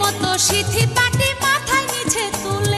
মতো সিথি পাটি মাথায় নিচে তুলে